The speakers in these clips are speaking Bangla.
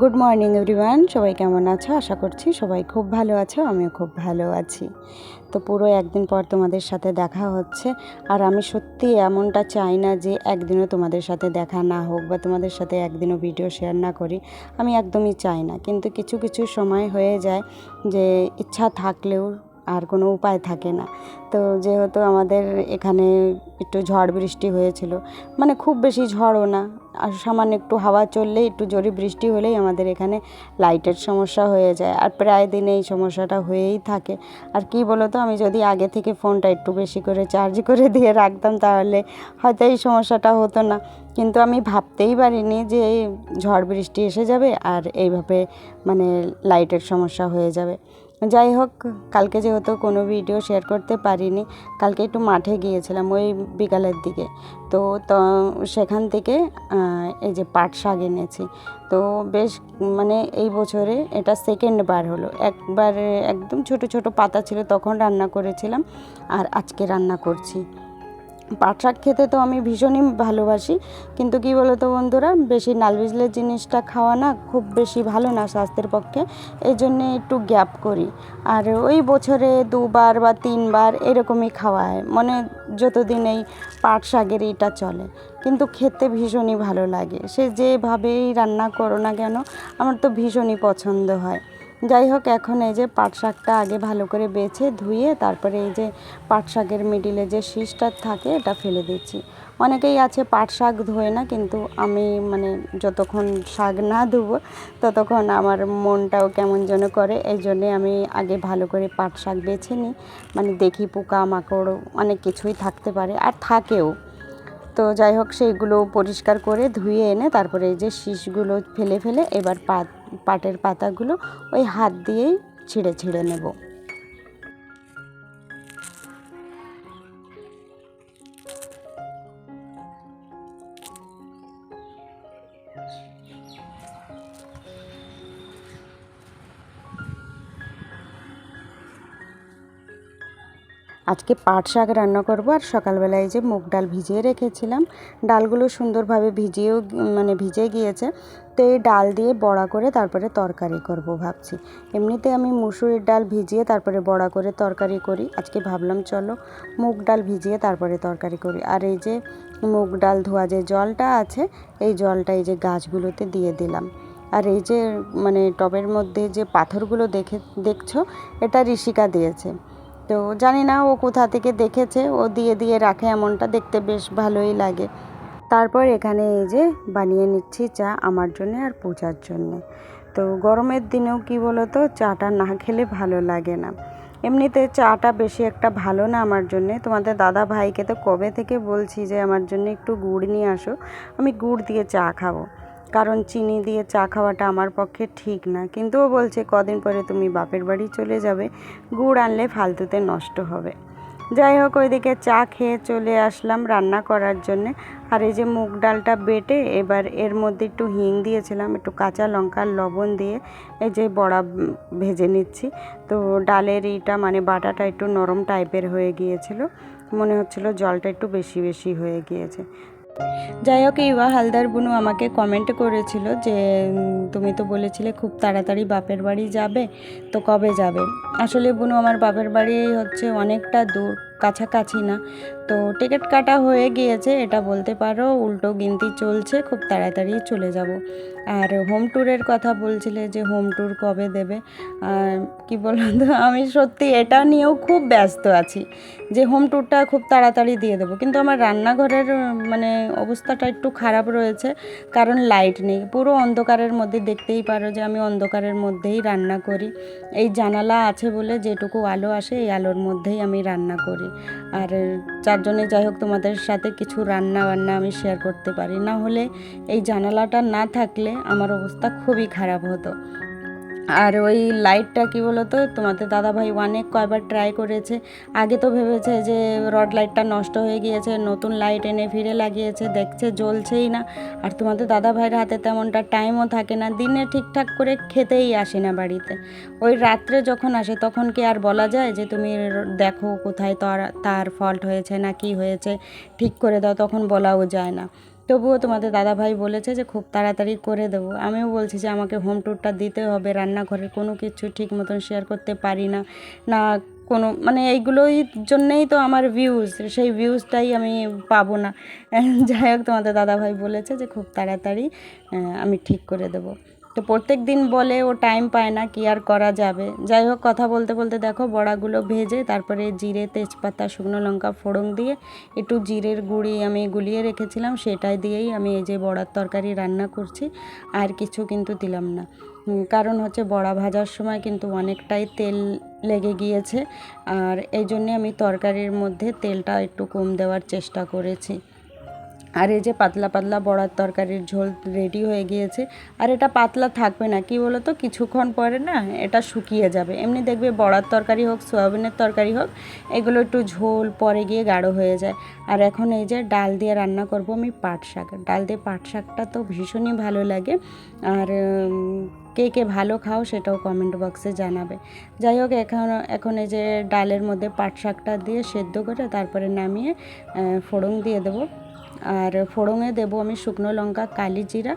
গুড মর্নিং এভরিওয়ান সবাই কেমন আছো? আশা করছি সবাই খুব ভালো আছো, আমিও খুব ভালো আছি। তো পুরো একদিন পর তোমাদের সাথে দেখা হচ্ছে। আর আমি সত্যি এমনটা চাই না যে একদিনও তোমাদের সাথে দেখা না হোক বা তোমাদের সাথে একদিনও ভিডিও শেয়ার না করি। আমি একদমই চাই না। কিন্তু কিছু কিছু সময় হয়ে যায় যে ইচ্ছা থাকলেও আর কোনো উপায় থাকে না। তো যেহেতু আমাদের এখানে একটু ঝড় বৃষ্টি হয়েছিল মানে খুব বেশি ঝড়ও না, আর সামান্য একটু হাওয়া চললেই একটু জোরে বৃষ্টি হলেই আমাদের এখানে লাইটের সমস্যা হয়ে যায়, আর প্রায় দিনে এই সমস্যাটা হয়েই থাকে। আর কি বলো তো আমি যদি আগে থেকে ফোনটা একটু বেশি করে চার্জ করে দিয়ে রাখতাম তাহলে হয়তো এই সমস্যাটা হতো না। কিন্তু আমি ভাবতেই পারিনি যে ঝড় বৃষ্টি এসে যাবে আর এইভাবে মানে লাইটের সমস্যা হয়ে যাবে। যাই হোক, কালকে যেহেতু কোনো ভিডিও শেয়ার করতে পারিনি, কালকে একটু মাঠে গিয়েছিলাম ওই বিকালের দিকে। তো তো সেখান থেকে এই যে পাট শাক এনেছি। তো বেশ মানে এই বছরে এটা সেকেন্ড বার হলো। একবার একদম ছোট ছোট পাতা ছিল, তখন রান্না করেছিলাম, আর আজকে রান্না করছি। পাট শাক খেতে তো আমি ভীষণই ভালোবাসি। কিন্তু কি বলো তো বন্ধুরা, বেশি নাল বিজলের জিনিসটা খাওয়া না খুব বেশি ভালো না স্বাস্থ্যের পক্ষে। এই জন্যে একটু গ্যাপ করি। আর ওই বছরে দুবার বা তিনবার এরকমই খাওয়া হয়। মানে যতদিন এই পাট শাকের এটা চলে। কিন্তু খেতে ভীষণই ভালো লাগে। সে যেভাবেই রান্না করো না কেন, আমার তো ভীষণই পছন্দ হয়। যাই হোক, এখন এই যে পাট শাকটা আগে ভালো করে বেছে ধুয়ে তারপরে এই যে পাট শাকের মিডিলে যে শীষটা থাকে, এটা ফেলে দিচ্ছি। অনেকেই আছে পাট শাক ধোয় না, কিন্তু আমি মানে যতক্ষণ শাক না ধুবো, ততক্ষণ আমার মনটাও কেমন যেন করে। এই জন্যে আমি আগে ভালো করে পাট শাক বেছে নিই। মানে দেখি পোকা মাকড় অনেক কিছুই থাকতে পারে, আর থাকেও। তো যাই হোক, সেইগুলো পরিষ্কার করে ধুয়ে এনে তারপরে এই যে শীষগুলো ফেলে ফেলে এবার পাত পাটের পাতাগুলো ওই হাত দিয়েই ছিঁড়ে ছিঁড়ে নেব। আজকে পাট শাক রান্না করব আর সকালবেলায় যে মুগ ডাল ভিজিয়ে রেখেছিলাম। ডালগুলো সুন্দরভাবে ভিজিয়েও মানে ভিজে গিয়েছে। তো এই ডাল দিয়ে বড়া করে তারপরে তরকারি করব ভাবছি। এমনিতে আমি মুসুরির ডাল ভিজিয়ে তারপরে বড়া করে তরকারি করি। আজকে ভাবলাম চলো মুগ ডাল ভিজিয়ে তারপরে তরকারি করি। আর এই যে মুগ ডাল ধোয়া যে জলটা আছে, এই জলটা এই যে গাছগুলোতে দিয়ে দিলাম। আর এই যে মানে টবের মধ্যে যে পাথরগুলো দেখে, দেখছ, এটা ঋষিকা দিয়েছে। তো জানি না ও কোথা থেকে দেখেছে, ও দিয়ে দিয়ে রাখে এমনটা দেখতে বেশ ভালোই লাগে। তারপর এখানে এই যে বানিয়ে নিচ্ছি চা আমার জন্য আর পূজার জন্য। তো গরমের দিনেও কি বলো তো চাটা না খেলে ভালো লাগে না। এমনিতে চাটা বেশি একটা ভালো না আমার জন্যে। তোমাদের দাদা ভাইকে তো কবে থেকে বলছি যে আমার জন্য একটু গুড় নিয়ে আসো, আমি গুড় দিয়ে চা খাব। কারণ চিনি দিয়ে চা খাওয়াটা আমার পক্ষে ঠিক না। কিন্তু ও বলছে, কদিন পরে তুমি বাপের বাড়ি চলে যাবে, গুড় আনলে ফালতুতে নষ্ট হবে। যাই হোক, ওইদিকে চা খেয়ে চলে আসলাম রান্না করার জন্যে। আর এই যে মুগ ডালটা বেটে, এবার এর মধ্যে একটু হিং দিয়েছিলাম, একটু কাঁচা লঙ্কার লবণ দিয়ে এই যে বড়া ভেজে নিচ্ছি। তো ডালের এইটা মানে বাটাটা একটু নরম টাইপের হয়ে গিয়েছিল। মনে হচ্ছিল জলটা একটু বেশি বেশি হয়ে গিয়েছে। যাই হোক, ইউয়া হালদার বুনু আমাকে কমেন্ট করেছিল যে তুমি তো বলেছিলে খুব তাড়াতাড়ি বাপের বাড়ি যাবে, তো কবে যাবে? আসলে বুনু আমার বাপের বাড়ি হচ্ছে অনেকটা দূর। কাছাকাছি না। তো টিকিট কাটা হয়ে গিয়েছে, এটা বলতে পারো, উল্টো গিনতি চলছে, খুব তাড়াতাড়ি চলে যাব। আর হোম ট্যুরের কথা বলছিলে যে হোম ট্যুর কবে দেবে? আর কি বলুন তো আমি সত্যি এটা নিয়েও খুব ব্যস্ত আছি যে হোম ট্যুরটা খুব তাড়াতাড়ি দিয়ে দেবো। কিন্তু আমার রান্নাঘরের মানে অবস্থাটা একটু খারাপ রয়েছে, কারণ লাইট নেই। পুরো অন্ধকারের মধ্যে দেখতেই পারো যে আমি অন্ধকারের মধ্যেই রান্না করি। এই জানালা আছে বলে যেটুকু আলো আসে, এই আলোর মধ্যেই আমি রান্না করি। আর চারজনে যাই হোক তোমাদের সাথে কিছু রান্না বান্না আমি শেয়ার করতে পারি। না হলে এই জানালাটা না থাকলে আমার অবস্থা খুবই খারাপ হতো। আর ওই লাইটটা কি বলতো? তোমাদের দাদাভাই অনেক কয়বার ট্রাই করেছে। আগে তো ভেবেছে যে রড লাইটটা নষ্ট হয়ে গিয়েছে, নতুন লাইট এনে ফিরে লাগিয়েছে, দেখছে জ্বলছেই না। আর তোমাদের দাদাভাইয়ের হাতে তেমনটা টাইমও থাকে না, দিনে ঠিকঠাক করে খেতেই আসে না বাড়িতে। ওই রাত্রে যখন আসে, তখন কি আর বলা যায় যে তুমি দেখো কোথায় তার তার ফল্ট হয়েছে না কি হয়েছে, ঠিক করে দাও, তখন বলাও যায় না। তবুও তোমাদের দাদাভাই বলেছে যে খুব তাড়াতাড়ি করে দেবো। আমিও বলছি যে আমাকে হোম ট্যুরটা দিতে হবে, রান্নাঘরের কোনো কিছু ঠিক মতন শেয়ার করতে পারি না। না, কোনো মানে এইগুলোই জন্যেই তো আমার ভিউজ সেই ভিউজটাই আমি পাবো না। যাই হোক, তোমাদের দাদাভাই বলেছে যে খুব তাড়াতাড়ি আমি ঠিক করে দেবো। তো প্রত্যেক দিন বলে ও টাইম পায় না কি আর করা যাবে। যাই হোক, কথা বলতে বলতে দেখো বড়াগুলো ভেজে তারপরে জিরে, তেজপাতা, শুকনো লঙ্কা ফোড়ন দিয়ে একটু জিরের গুঁড়ি আমি গুলিয়ে রেখেছিলাম, সেটাই দিয়েই আমি এই যে বড়ার তরকারি রান্না করছি, আর কিছু কিন্তু দিলাম না। কারণ হচ্ছে বড়া ভাজার সময় কিন্তু অনেকটাই তেল লেগে গিয়েছে, আর এই জন্যে আমি তরকারির মধ্যে তেলটা একটু কম দেওয়ার চেষ্টা করেছি। আর এই যে পাতলা পাতলা বড়ার তরকারির ঝোল রেডি হয়ে গিয়েছে। আর এটা পাতলা থাকবে না, কি বলো তো কিছুক্ষণ পরে না এটা শুকিয়ে যাবে। এমনি দেখবে বড়ার তরকারি হোক, সয়াবিনের তরকারি হোক, এগুলো একটু ঝোল পরে গিয়ে গাঢ় হয়ে যায়। আর এখন এই যে ডাল দিয়ে রান্না করব আমি পাট শাক। ডাল দিয়ে পাট শাকটা তো ভীষণই ভালো লাগে। আর কে কে ভালো খাও সেটাও কমেন্ট বক্সে জানাবে। যাই হোক, এখন এখন এই যে ডালের মধ্যে পাট শাকটা দিয়ে সেদ্ধ করে তারপরে নামিয়ে ফোড়ন দিয়ে দেবো। আর ফোড়নে দেব আমি শুকনো লঙ্কা, কালি জিরা।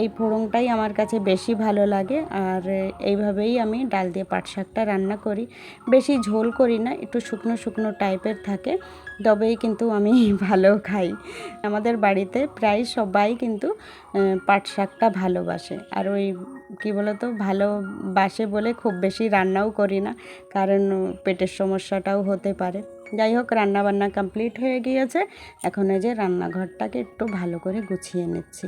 এই ফোড়নটাই আমার কাছে বেশি ভালো লাগে। আর এইভাবেই আমি ডাল দিয়ে পাট শাকটা রান্না করি। বেশি ঝোল করি না, একটু শুকনো শুকনো টাইপের থাকে, তবেই কিন্তু আমি ভালো খাই। আমাদের বাড়িতে প্রায় সবাই কিন্তু পাট শাকটা ভালোবাসে। আর ওই, কী বলতো, ভালোবাসে বলে খুব বেশি রান্নাও করি না, কারণ পেটের সমস্যাটাও হতে পারে। যাই হোক রান্নাবান্না কমপ্লিট হয়ে গিয়েছে। এখন এই যে রান্নাঘরটাকে একটু ভালো করে গুছিয়ে নিচ্ছি।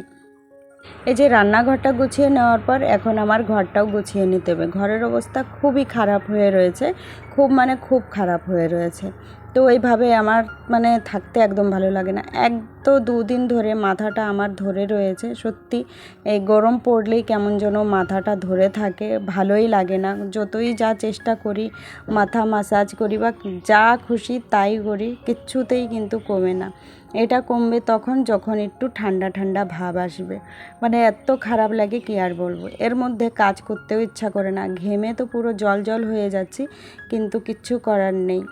এই যে রান্নাঘরটা গুছিয়ে নেওয়ার পর এখন আমার ঘরটাও গুছিয়ে নিতে হবে। ঘরের অবস্থা খুবই খারাপ হয়ে রয়েছে। খুব মানে খুব খারাপ হয়ে রয়েছে। তো এইভাবে আমার মানে থাকতে একদম ভালো লাগে না। এক তো দুদিন ধরে মাথাটা আমার ধরে রয়েছে, সত্যি। এই গরম পড়লেই কেমন যেন মাথাটা ধরে থাকে, ভালোই লাগে না। যতই যা চেষ্টা করি, মাথা মাসাজ করি বা যা খুশি তাই করি, কিচ্ছুতেই কিন্তু কমে না। এটা কমবে তখন যখন একটু ঠান্ডা ঠান্ডা ভাব আসবে। মানে এত খারাপ লাগে কি আর বলব? এর মধ্যে কাজ করতেও ইচ্ছা করে না। ঘেমে তো পুরো জল জল হয়ে যাচ্ছি, কিন্তু কিচ্ছু করার নেই।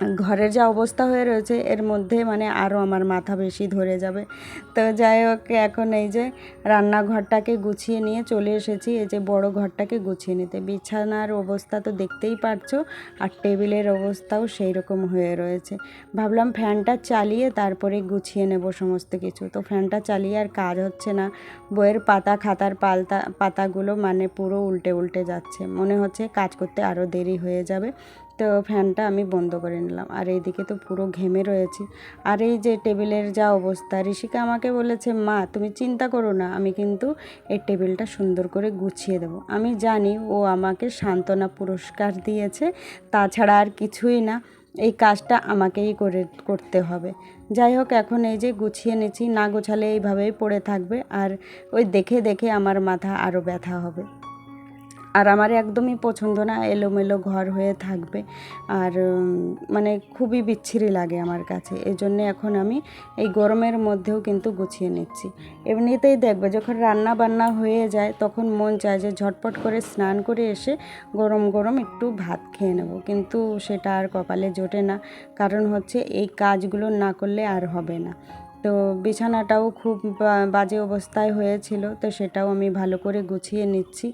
ঘরের যা অবস্থা হয়ে রয়েছে, এর মধ্যে মানে আরও আমার মাথা বেশি ধরে যাবে। তো যাই হোক, এখন এই যে রান্নাঘরটাকে গুছিয়ে নিয়ে চলে এসেছি। এই যে বড় ঘরটাকে গুছিয়ে নিতে। বিছানার অবস্থা তো দেখতেই পারছ, আর টেবিলের অবস্থাও সেই রকম হয়ে রয়েছে। ভাবলাম ফ্যানটা চালিয়ে তারপরে গুছিয়ে নেব সমস্ত কিছু। তো ফ্যানটা চালিয়ে আর কাজ হচ্ছে না। বইয়ের পাতা, খাতার পালতা, পাতাগুলো মানে পুরো উল্টে উল্টে যাচ্ছে। মনে হচ্ছে কাজ করতে আরও দেরি হয়ে যাবে। তো ফ্যানটা আমি বন্ধ করে নিলাম। আর এইদিকে তো পুরো ঘেমে রয়েছি। আর এই যে টেবিলের যা অবস্থা, ঋষিকা আমাকে বলেছে, মা, তুমি চিন্তা করো না, আমি কিন্তু এই টেবিলটা সুন্দর করে গুছিয়ে দেবো। আমি জানি ও আমাকে সান্ত্বনা পুরস্কার দিয়েছে, তাছাড়া আর কিছুই না। এই কাজটা আমাকেই করে, করতে হবে। যাই হোক, এখন এই যে গুছিয়ে নিচ্ছি, না গোছালে এইভাবেই পড়ে থাকবে। আর ওই দেখে দেখে আমার মাথা আরও ব্যথা হবে। আর আমার একদমই পছন্দ না এলোমেলো ঘর হয়ে থাকবে। আর মানে খুবই বিচ্ছিরি লাগে আমার কাছে। এই জন্যে এখন আমি এই গরমের মধ্যেও কিন্তু গুছিয়ে নিচ্ছি। এমনিতেই দেখবে যখন রান্না বান্না হয়ে যায়, তখন মন চায় যে ঝটপট করে স্নান করে এসে গরম গরম একটু ভাত খেয়ে নেব। কিন্তু সেটা আর কপালে জোটে না। কারণ হচ্ছে এই কাজগুলো না করলে আর হবে না। তো বিছানাটাও খুব বাজে অবস্থায় হয়েছিল, তো সেটাও আমি ভালো করে গুছিয়ে নিচ্ছি।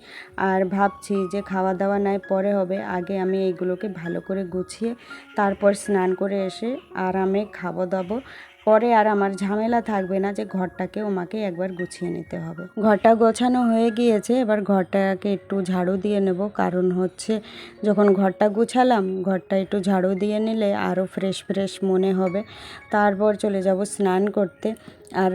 আর ভাবছি যে খাওয়া দাওয়া নাই, পরে হবে। আগে আমি এইগুলোকে ভালো করে গুছিয়ে তারপর স্নান করে এসে আরামে খাব দাবো। পরে আর আমার ঝামেলা থাকবে না যে ঘরটাকে ওমাকে একবার গুছিয়ে নিতে হবে। ঘরটা গোছানো হয়ে গিয়েছে, এবার ঘরটাকে একটু ঝাড়ু দিয়ে নেব। কারণ হচ্ছে, যখন ঘরটা গুছালাম, ঘরটা একটু ঝাড়ু দিয়ে নিলে আরও ফ্রেশ ফ্রেশ মনে হবে। তারপর চলে যাব স্নান করতে। আর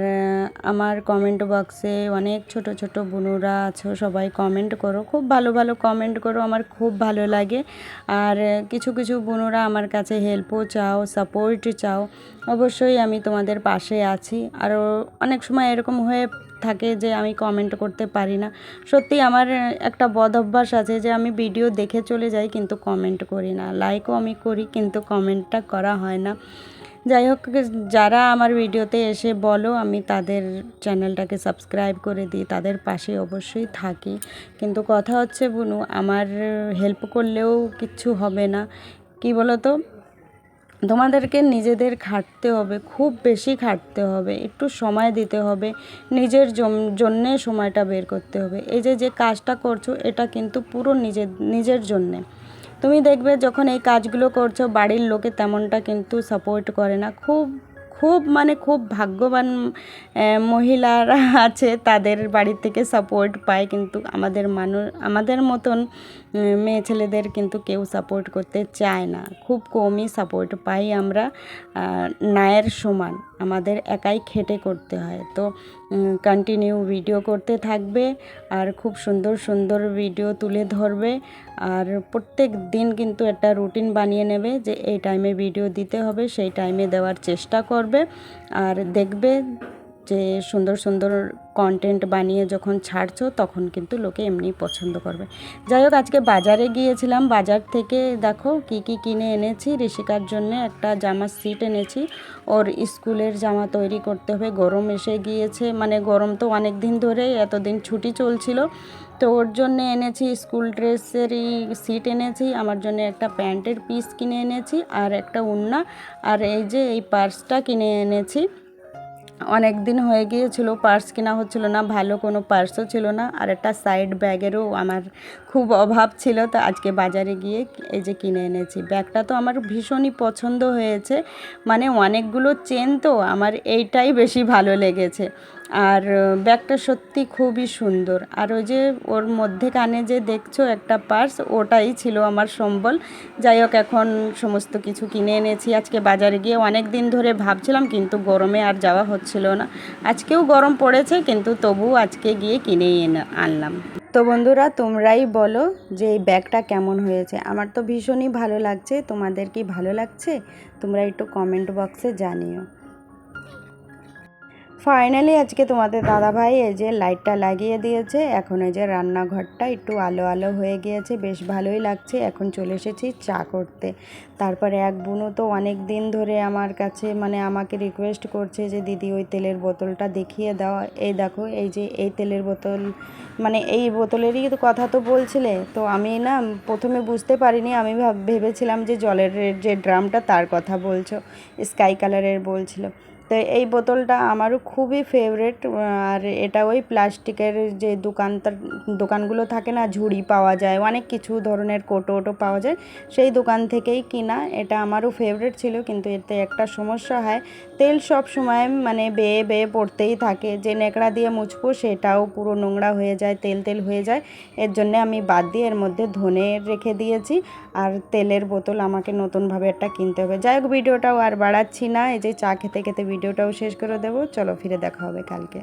আমার কমেন্ট বক্সে অনেক ছোট ছোট বুনুরা আছো, সবাই কমেন্ট করো। খুব ভালো ভালো কমেন্ট করো, আমার খুব ভালো লাগে। আর, কিছু কিছু বুনুরা আমার কাছে হেল্পও চাও সাপোর্ট চাও। অবশ্যই আমি তোমাদের পাশে আছি। আরও অনেক সময় এরকম হয়ে থাকে যে আমি কমেন্ট করতে পারি না। সত্যি আমার একটা বদ অভ্যাস আছে যে আমি ভিডিও দেখে চলে যাই, কিন্তু কমেন্ট করি না। লাইকও আমি করি, কিন্তু কমেন্টটা করা হয় না। যাই হোক, যারা আমার ভিডিওতে এসে বলো, আমি তাদের চ্যানেলটাকে সাবস্ক্রাইব করে দিই, তাদের পাশে অবশ্যই থাকি। কিন্তু কথা হচ্ছে, বুনু, আমার হেল্প করলেও কিচ্ছু হবে না। কি বলো তো তোমাদেরকে নিজেদের খাটতে হবে, খুব বেশি খাটতে হবে, একটু সময় দিতে হবে, নিজের জন্যে সময়টা বের করতে হবে। এই যে যে কাজটা করছ, এটা কিন্তু পুরো নিজের নিজের জন্যে। তুমি দেখবে যখন এই কাজগুলো করছ, বাড়ির লোকে তেমনটা কিন্তু সাপোর্ট করে না। খুব খুব মানে খুব ভাগ্যবান মহিলারা আছে, তাদের বাড়ি থেকে সাপোর্ট পায় কিন্তু আমাদের মানুষ আমাদের মতন মেয়ে ছেলেদের কিন্তু কেউ সাপোর্ট করতে চায় না। খুব কমই সাপোর্ট পাই আমরা নায়ের সমান। আমাদের একাই খেটে করতে হয়। তো কন্টিনিউ ভিডিও করতে থাকবে আর খুব সুন্দর সুন্দর ভিডিও তুলে ধরবে আর প্রত্যেক দিন কিন্তু একটা রুটিন বানিয়ে নেবে যে, এই টাইমে ভিডিও দিতে হবে, সেই টাইমে দেওয়ার চেষ্টা করবে আর দেখবে যে সুন্দর সুন্দর কন্টেন্ট বানিয়ে যখন ছাড়ছো, তখন কিন্তু লোকে এমনি পছন্দ করবে। যাই হোক, আজকে বাজারে গিয়েছিলাম। বাজার থেকে দেখো কি কি কিনে এনেছি। ঋষিকার জন্য একটা জামার সিট এনেছি। ওর স্কুলের জামা তৈরি করতে হবে। গরম এসে গিয়েছে। মানে গরম তো অনেক দিন ধরেই এতদিন ছুটি চলছিল। তো ওর জন্য এনেছি স্কুল ড্রেসেরই সিট এনেছি। আমার জন্য একটা প্যান্টের পিস কিনে এনেছি আর একটা উন্না। আর এই যে এই পার্সটা কিনে এনেছি। অনেক দিন হয়ে গিয়েছিল পার্স কেনা হচ্ছিল না, ভালো কোনো পার্সও ছিল না, আর একটা সাইড ব্যাগেরও আমার খুব অভাব ছিল, তো আজকে বাজারে গিয়ে এই যে কিনে এনেছি। ব্যাগটা তো আমার ভীষণই পছন্দ হয়েছে মানে অনেকগুলো চেন তো আমার এইটাই বেশি ভালো লেগেছে। আর ব্যাগটা সত্যি খুবই সুন্দর। আর ওই যে ওর মধ্যে কানে যে দেখছ একটা পার্স, ওটাই ছিল আমার সম্বল। যাই হোক, এখন সমস্ত কিছু কিনে এনেছি। আজকে বাজারে গিয়ে অনেক দিন ধরে ভাবছিলাম, কিন্তু গরমে আর যাওয়া হচ্ছিল না। আজকেও গরম পড়েছে, কিন্তু তবু আজকে গিয়ে কিনেই এনে আনলাম। তো বন্ধুরা, তোমরাই বলো যে এই ব্যাগটা কেমন হয়েছে? আমার তো ভীষণই ভালো লাগছে। তোমাদের কি ভালো লাগছে? তোমরা একটু কমেন্ট বক্সে জানিও। ফাইনালি আজকে তোমাদের দাদাভাই এই যে লাইটটা লাগিয়ে দিয়েছে, এখন এই যে রান্নাঘরটা একটু আলো আলো হয়ে গিয়েছে, বেশ ভালোই লাগছে। এখন চলে এসেছি চা করতে। তারপরে এক বুনো তো অনেক দিন ধরে আমার কাছে মানে আমাকে রিকোয়েস্ট করছে যে, দিদি, ওই তেলের বোতলটা দেখিয়ে দাও। এই দেখো, এই যে এই তেলের বোতল মানে এই বোতলেরই কথা তো বলছিলে। তো আমি না প্রথমে বুঝতে পারিনি, আমি ভাব- ভেবেছিলাম যে জলের যে ড্রামটা তার কথা বলছো স্কাই কালারের বলছিল। তো এই বোতলটা আমারও খুবই ফেভারেট আর এটা ওই প্লাস্টিকের যে দোকানটার, দোকানগুলো থাকে না, ঝুড়ি পাওয়া যায়, অনেক কিছু ধরনের কোটো ওটো পাওয়া যায়, সেই দোকান থেকেই কিনা, এটা আমারও ফেভারেট ছিল, কিন্তু এতে একটা সমস্যা হয়, তেল সব সময় মানে বেয়ে বেয়ে পড়তেই থাকে, যে নেকড়া দিয়ে মুছবো সেটাও পুরো নোংরা হয়ে যায়, তেল তেল হয়ে যায়, এর জন্যে আমি বাদ দিয়ে এর মধ্যে ধনে রেখে দিয়েছি, আর তেলের বোতল আমাকে নতুনভাবে একটা কিনতে হবে, যাই হোক, ভিডিওটাও আর বাড়াচ্ছি না, এই যে চা খেতে খেতে ভিডিওটাও শেষ করে দেবো। চলো ফিরে দেখা হবে কালকে।